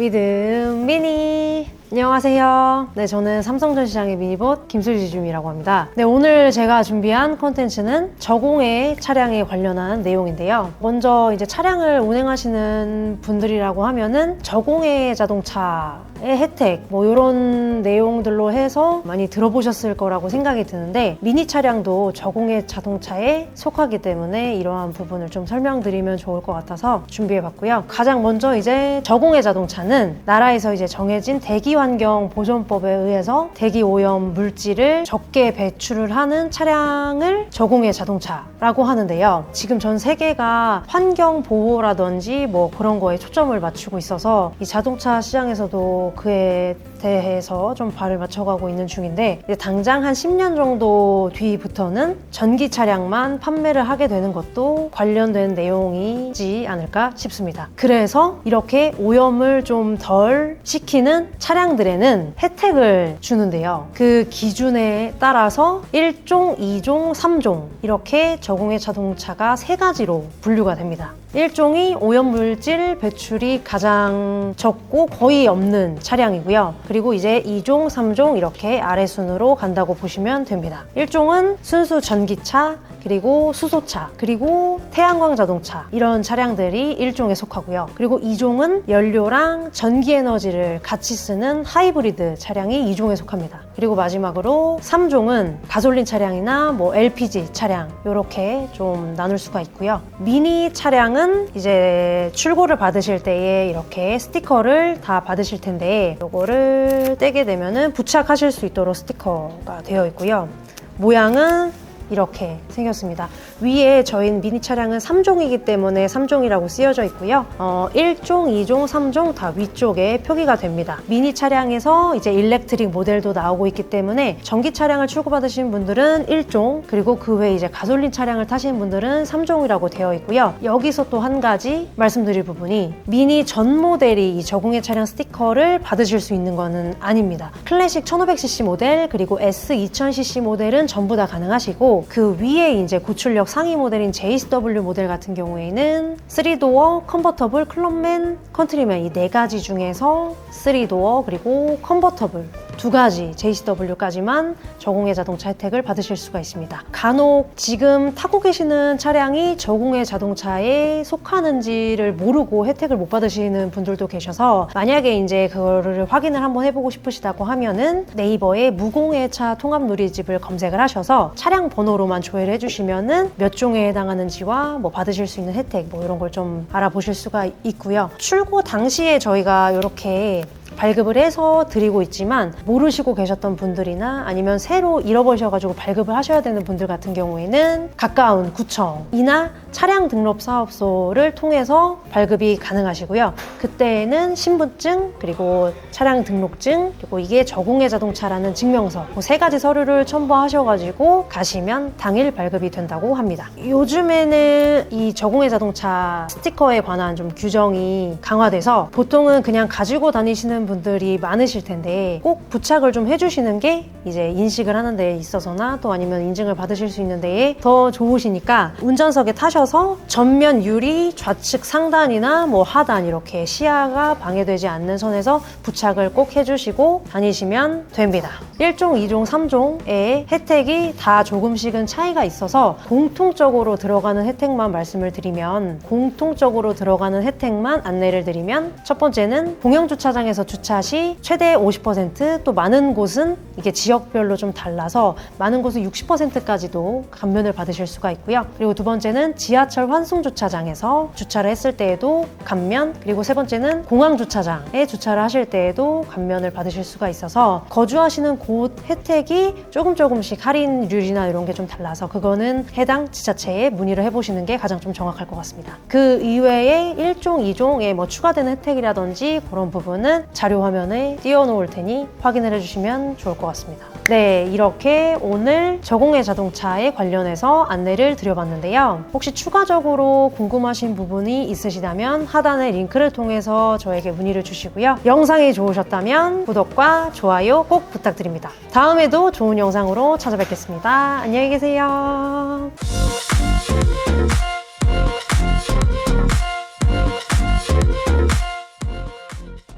믿음 미니 안녕하세요. 네, 저는 삼성전시장의 미니봇 김슬지줌이라고 합니다. 네, 오늘 제가 준비한 콘텐츠는 저공해 차량에 관련한 내용인데요. 먼저 이제 차량을 운행하시는 분들이라고 하면은 저공해 자동차의 혜택 뭐 이런 내용들로 해서 많이 들어보셨을 거라고 생각이 드는데 미니 차량도 저공해 자동차에 속하기 때문에 이러한 부분을 좀 설명드리면 좋을 것 같아서 준비해봤고요. 가장 먼저 이제 저공해 자동차는 나라에서 이제 정해진 대기 환경 보존법에 의해서 대기 오염 물질을 적게 배출을 하는 차량을 저공해 자동차라고 하는데요. 지금 전 세계가 환경 보호라든지 뭐 그런 거에 초점을 맞추고 있어서 이 자동차 시장에서도 그에 대해서 좀 발을 맞춰가고 있는 중인데 당장 한 10년 정도 뒤부터는 전기 차량만 판매를 하게 되는 것도 관련된 내용이지 않을까 싶습니다. 그래서 이렇게 오염을 좀 덜 시키는 차량들에는 혜택을 주는데요. 그 기준에 따라서 1종, 2종, 3종 이렇게 저공해 자동차가 세 가지로 분류가 됩니다. 1종이 오염물질 배출이 가장 적고 거의 없는 차량이고요. 그리고 이제 2종, 3종 이렇게 아래 순으로 간다고 보시면 됩니다. 1종은 순수 전기차, 그리고 수소차, 그리고 태양광 자동차 이런 차량들이 1종에 속하고요. 그리고 2종은 연료랑 전기 에너지를 같이 쓰는 하이브리드 차량이 2종에 속합니다. 그리고 마지막으로 3종은 가솔린 차량이나 뭐 LPG 차량 이렇게 좀 나눌 수가 있고요. 미니 차량은 이제 출고를 받으실 때에 이렇게 스티커를 다 받으실 텐데 이거를 떼게 되면은 부착하실 수 있도록 스티커가 되어 있고요. 모양은 이렇게 생겼습니다. 위에 저희 미니 차량은 3종이기 때문에 3종이라고 쓰여져 있고요. 어, 1종, 2종, 3종 다 위쪽에 표기가 됩니다. 미니 차량에서 이제 일렉트릭 모델도 나오고 있기 때문에 전기 차량을 출고받으신 분들은 1종, 그리고 그 외에 이제 가솔린 차량을 타시는 분들은 3종이라고 되어 있고요. 여기서 또 한 가지 말씀드릴 부분이 미니 전 모델이 이 저공해 차량 스티커를 받으실 수 있는 거는 아닙니다. 클래식 1500cc 모델 그리고 S 2000cc 모델은 전부 다 가능하시고 그 위에 이제 고출력 상위 모델인 JSW 모델 같은 경우에는 3도어, 컨버터블, 클럽맨, 컨트리맨 이 네 가지 중에서 3도어 그리고 컨버터블 두 가지 JCW까지만 저공해 자동차 혜택을 받으실 수가 있습니다. 간혹 지금 타고 계시는 차량이 저공해 자동차에 속하는지를 모르고 혜택을 못 받으시는 분들도 계셔서 만약에 이제 그거를 확인을 한번 해보고 싶으시다고 하면은 네이버에 무공해차 통합 누리집을 검색을 하셔서 차량 번호로만 조회를 해주시면은 몇 종에 해당하는지와 뭐 받으실 수 있는 혜택 뭐 이런 걸 좀 알아보실 수가 있고요. 출고 당시에 저희가 이렇게 발급을 해서 드리고 있지만 모르시고 계셨던 분들이나 아니면 새로 잃어버리셔가지고 발급을 하셔야 되는 분들 같은 경우에는 가까운 구청이나 차량 등록 사업소를 통해서 발급이 가능하시고요. 그때에는 신분증 그리고 차량 등록증 그리고 이게 저공해 자동차라는 증명서 그세 가지 서류를 첨부하셔가지고 가시면 당일 발급이 된다고 합니다. 요즘에는 이 저공해 자동차 스티커에 관한 좀 규정이 강화돼서 보통은 그냥 가지고 다니시는 분들이 많으실 텐데 꼭 부착을 좀 해주시는 게 이제 인식을 하는 데 있어서나 또 아니면 인증을 받으실 수 있는 데에 더 좋으시니까 운전석에 타셔서 전면 유리 좌측 상단이나 뭐 하단 이렇게 시야가 방해되지 않는 선에서 부착을 꼭 해주시고 다니시면 됩니다. 1종, 2종, 3종의 혜택이 다 조금씩은 차이가 있어서 공통적으로 들어가는 혜택만 말씀을 드리면 공통적으로 들어가는 혜택만 안내를 드리면 첫 번째는 공영 주차장에서 주차 시 최대 50%또 많은 곳은 이게 지역별로 좀 달라서 많은 곳은 60%까지도 감면을 받으실 수가 있고요. 그리고 두 번째는 지하철 환승 주차장에서 주차를 했을 때에도 감면 그리고 세 번째는 공항 주차장에 주차를 하실 때에도 감면을 받으실 수가 있어서 거주하시는 곳 혜택이 조금 조금씩 할인율이나 이런 게 좀 달라서 그거는 해당 지자체에 문의를 해보시는 게 가장 좀 정확할 것 같습니다. 그 이외에 1종, 2종에 뭐 추가되는 혜택이라든지 그런 부분은 자료 화면에 띄워놓을 테니 확인을 해주시면 좋을 것 같습니다. 네, 이렇게 오늘 저공해 자동차에 관련해서 안내를 드려봤는데요. 혹시 추가적으로 궁금하신 부분이 있으시다면 하단의 링크를 통해서 저에게 문의를 주시고요. 영상이 좋으셨다면 구독과 좋아요 꼭 부탁드립니다. 다음에도 좋은 영상으로 찾아뵙겠습니다. 안녕히 계세요.